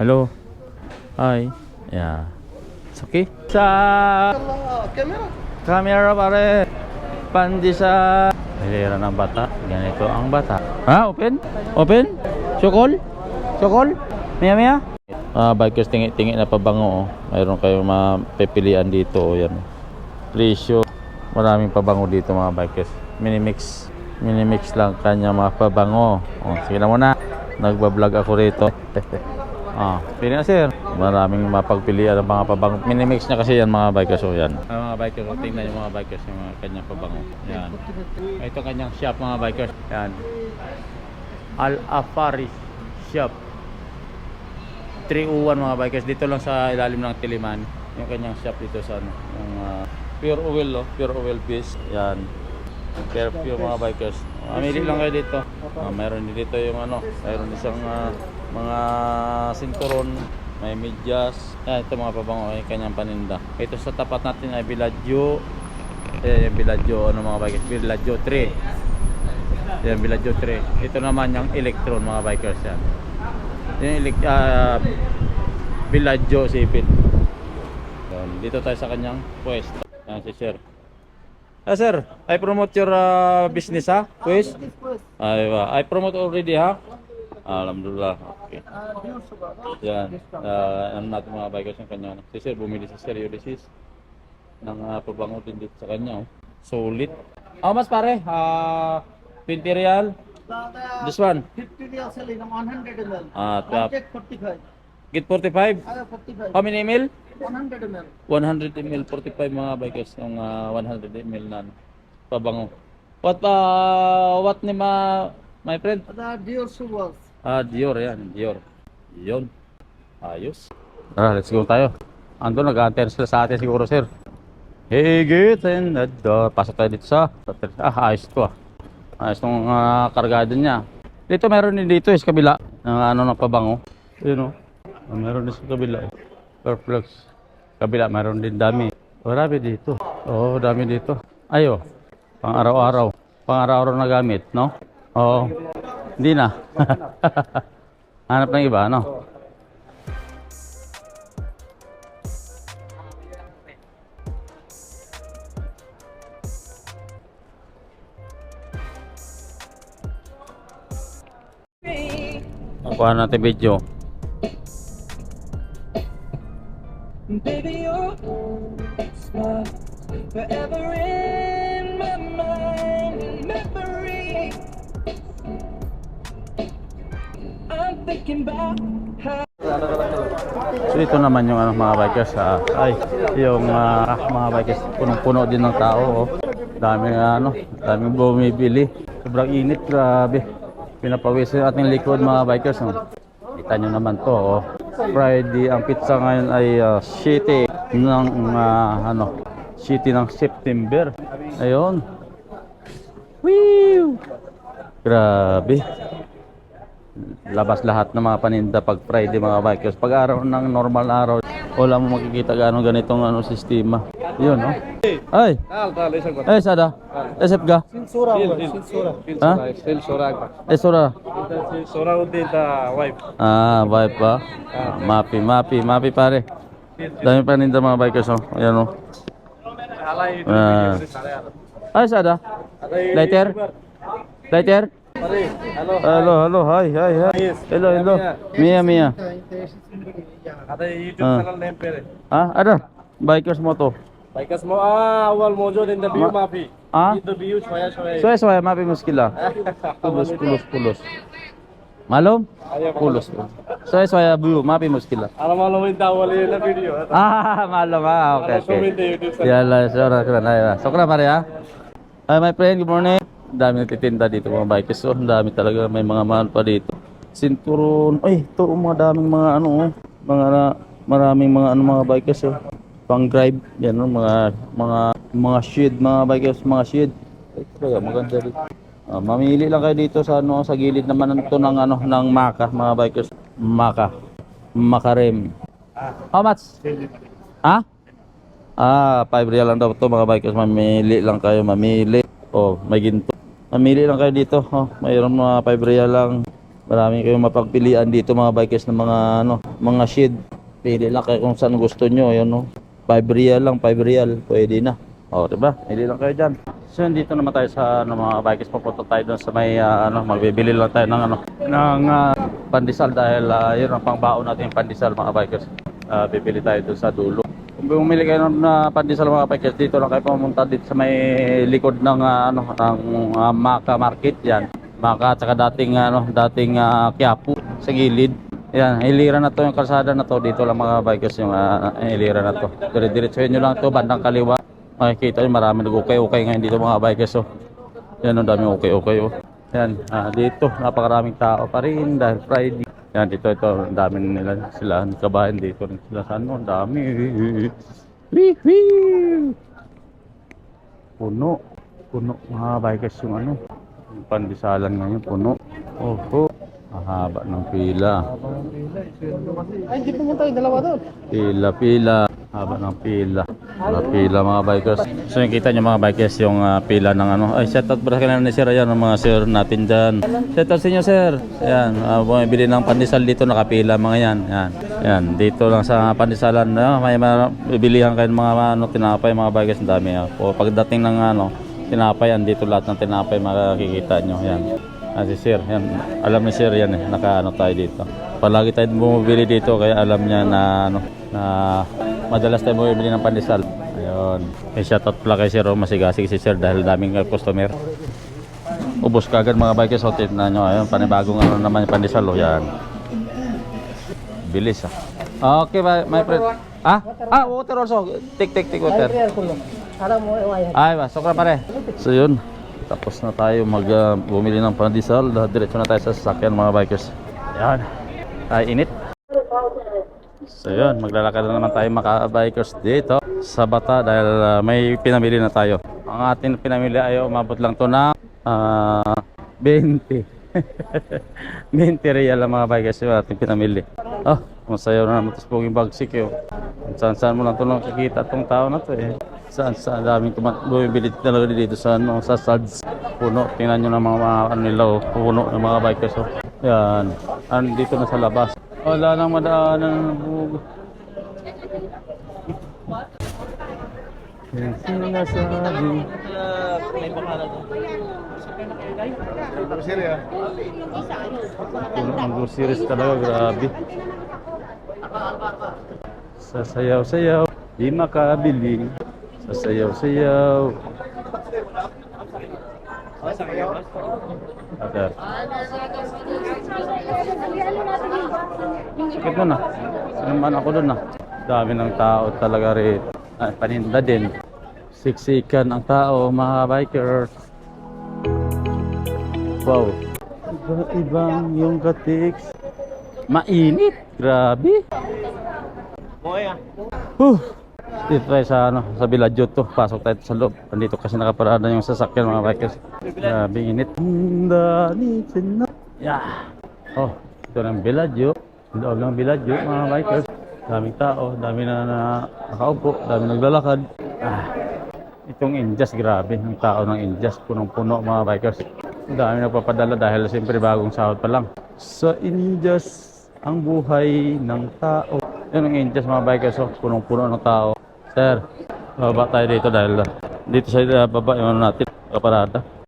Hello. Hi. Yeah. It's okay. Sa camera. camera pare. Pandi sa Hilera ng bata. Ganito ang bata. Ha? Open? Open? Sukol? Sukol? Mia mia? Ah, bikers tingi-tingi na pabango. Oh. Mayroon kayong mapipilian dito. Oh, yan. Presyo. Maraming pabango dito mga bikers. Minimix. Minimix lang kanya mga pabango. Oh, sige na muna. Nagbablog ako rito. ah, pili na sir. Maraming mapagpilian ng mga pabango. Minimix niya kasi yan mga bikers. Oh, yan. Ah, mga bikers, oh, tingnan yung mga bikers yung mga kanyang pabango. Yan. Ito kanyang shop mga bikers. Yan. Al-Afari Shop. 301 mga bikers dito lang sa ilalim ng Tiliman yung kanyang shop dito sa ano yung ah, pure oil oh, pure oil piece yan perfume mga bikers mamili lang kayo dito Ah, mayroon dito yung ano mayroon isang ah, mga sinturon may medyas. Yan ito mga pabango yung kanyang paninda. Ito sa tapat natin ay Villaggio. Eh yung Villaggio ano mga bikers? Villaggio 3 yan Villaggio 3 ito naman yung Electron mga bikers yan. Yung elect uh, Villaggio Sipit Yan, dito tayo sa kanyang pwesto. Yan si sir. Ah sir I promote your uh, business ha? Quiz ay I promote already ha Alhamdulillah okay yan uh, ano natin mga bikers yung kanya si sir bumili si sir Ulysses ng uh, pabango din dito sa kanya oh. solid how much pare uh, 20 real this one 50 real selling, 100 ml. Ah, tap. take 45. get 45 I have 45. how many mil 100 ml. 100 ml 45 mga bikers yung ah, 100 ml na pabango what uh, what ni ma my friend The Dior Subas. Ah Dior yan Dior. Yun. Ayos. Tara let's go tayo. Ando nag-anter sila sa atin siguro sir. Higit and uh, pasok tayo dito sa ah ayos to ah. Ayos tong uh, kargado niya. Dito meron din dito is kabila. Ng ano ng pabango yun oh. Ah, meron din sa kabila oh. Perflux kabila meron din dami. Marami dito. Oo dami dito. Ayo pang araw-araw. Pang araw-araw na gamit no? Oo hindi na. Hanap ng iba no Makuha natin video. Baby, you're forever in my mind So ito naman yung ano, mga bikers ah, ay yung ah, mga bikers punong-puno din ng tao oh. Dami ano, daming bumibili. Sobrang init, grabe. Pinapawis yung ating likod mga bikers oh. Kita nyo naman to oh. Friday, ang pizza ngayon ay uh, city ng ah, ano, city ng September. Ayun. Woo! Grabe labas lahat ng mga paninda pag Friday mga bikers. Pag araw ng normal araw, wala mo makikita gaano ganitong ano sistema. Yun, no? Ay! Ay, sada. Esep ga? Sinsura. Sinsura. Ha? Sinsura. Eh, sura. Sinsura din the wife. Ah, vibe pa. Ah, mapi, mapi, mapi pare. Dami paninda mga bikers, oh. Ayan, oh. Ah. Ay, sada. Lighter? Lighter? Halo, halo, hai, hai, hello halo, hi hi hi hello hello মিয়া মিয়া হ্যাঁ আরে bikers মতো bikers Bikers moto? মৌজুদ in the view মাফি in the view ছয়া ছয়া ছয়া ছয়া মাফি maafin পুলস পুলস পুলস Malum? Pulos. So, so, uh, blue. maafin muskila. Alam mo naman tawali na video. Ah, malum. Ah, okay, okay. Yeah, la, sure. Sokra, ya. ah. my friend, good morning. Dami nagtitinda dito mga bikers. So, ang dami talaga. May mga mahal pa dito. Sinturon. Ay, ito oh, mga daming mga ano oh. Mga maraming mga ano mga bikers oh. Pang drive. Yan oh, mga mga mga shade mga bikers, mga shade. Ay, talaga maganda dito. Ah, mamili lang kayo dito sa ano sa gilid naman nito ng ano ng Maka mga bikers. Maka. Makarem. How much? Ha? Ah, 5 real lang daw to mga bikers. Mamili lang kayo, mamili. Oh, may ginto. Mamili lang kayo dito. Oh, mayroon mga 5 real lang. Marami kayong mapagpilian dito mga bikers ng mga ano, mga shed. Pili lang kayo kung saan gusto nyo. Yan no. 5 real lang, 5 real. Pwede na. O, diba? Pili lang kayo dyan. So, dito naman tayo sa ano, mga bikers. Papunta tayo doon sa may, ah, ano, magbibili lang tayo ng, ano, ng ah, pandesal dahil uh, yun ang pangbaon natin yung pandesal mga bikers. Ah, bibili tayo doon sa dulo. Bumili kayo uh, pandesal mga bikers, dito lang kayo pumunta dito sa may likod ng, ah, ano, ng ah, Maka Market yan. Maka, tsaka dating, ano, dating uh, Quiapo sa gilid. Yan, hilira na to yung kalsada na to. Dito lang mga bikers yung uh, hilira na to. Dire-diretsuhin nyo lang to, bandang kaliwa. Makikita nyo marami nag-ukay-ukay ngayon dito mga bikers. Oh. Yan, ang dami ukay-ukay. Oh. Yan, ah, dito, napakaraming tao pa rin dahil Friday. Yan, dito, ito, ang dami nila sila, kabayan dito rin sila sa ano, ang dami. Wee-wee! Puno, puno mga bikers yung ano, yung pandisalan ngayon, puno. Oho, mahaba ng pila. Ay, hindi pumunta yung dalawa doon. Pila, pila. Haba ng pila. Mga pila mga bikers. So yung kita nyo mga bikers yung ah, pila ng ano. Ay, shoutout para kanina ni Sir Ayan, mga sir natin dyan. Shoutout sa inyo sir. Ayan, uh, bumibili ng pandesal dito, nakapila mga yan. Ayan, Ayan dito lang sa pandesalan. Uh, may bibilihan kayo ng mga ano, tinapay mga bikers. Ang dami. Uh. O pagdating ng ano, tinapay, dito lahat ng tinapay makikita nyo. Ayan. Ah, si Sir, yan. Alam ni Sir yan eh, nakaano tayo dito. Palagi tayo bumibili dito kaya alam niya na ano, na madalas tayo bumibili ng pandesal. Ayun. Eh, shoutout pala kay Sir, oh, masigasig si Sir dahil daming uh, customer. Ubos kagad mga bikers, so tip na nyo. Ayun, panibagong ano naman yung pandesal, oh, yan. Bilis ah. Okay, my, my friend. Ah? Ah, water also. Take, take, take water. Ay, ba, sokra pare. So yun, tapos na tayo mag uh, bumili ng pandesal. Diretso na tayo sa sasakyan mga bikers. Yan. Ay, init. So yun, maglalakad na naman tayo mga bikers dito sa bata dahil uh, may pinamili na tayo. Ang ating pinamili ay umabot lang to ng ah, 20. 20 real ang mga bikers yung ating pinamili. Oh, masayaw na naman ito sa puging bagsik yun. Saan saan mo lang ito nakikita itong tao na to eh. Saan saan daming bumibili talaga dito sa ano sa SADS. Puno, tingnan nyo ng mga, mga ano nila oh, puno ng mga bikers oh. Yan, andito na sa labas. Wala nang madaanan ng bug. Yan sinasabi. Puno ng groceries talaga, grabe. Sasayaw-sayaw, di makabili. Sasayaw-sayaw. Ada. Sakit mo na. Naman ako doon na. Dami ng tao talaga rin. Ay, paninda din. Siksikan ang tao, mga bikers. Wow. Iba-ibang yung katiks. Mainit. Grabe. Huh. Dito tayo sa ano, sa Villaggio to. Pasok tayo sa loob. Andito kasi nakaparada yung sasakyan mga bikers. Grabe init. Yeah. Oh, ito ng Villaggio. Loob ng Villaggio mga bikers. Daming tao, dami na, na nakaupo, dami naglalakad. Ah, itong Indias, grabe. Ang tao ng Indias, punong-puno mga bikers. Dami nagpapadala dahil siyempre bagong sahod pa lang. Sa Indias, ang buhay ng tao. Yan ang Indias mga bikers, oh, punong-puno ng tao. Sir, baba tayo dito dahil ah, dito sa uh, baba yung natin, kaparada.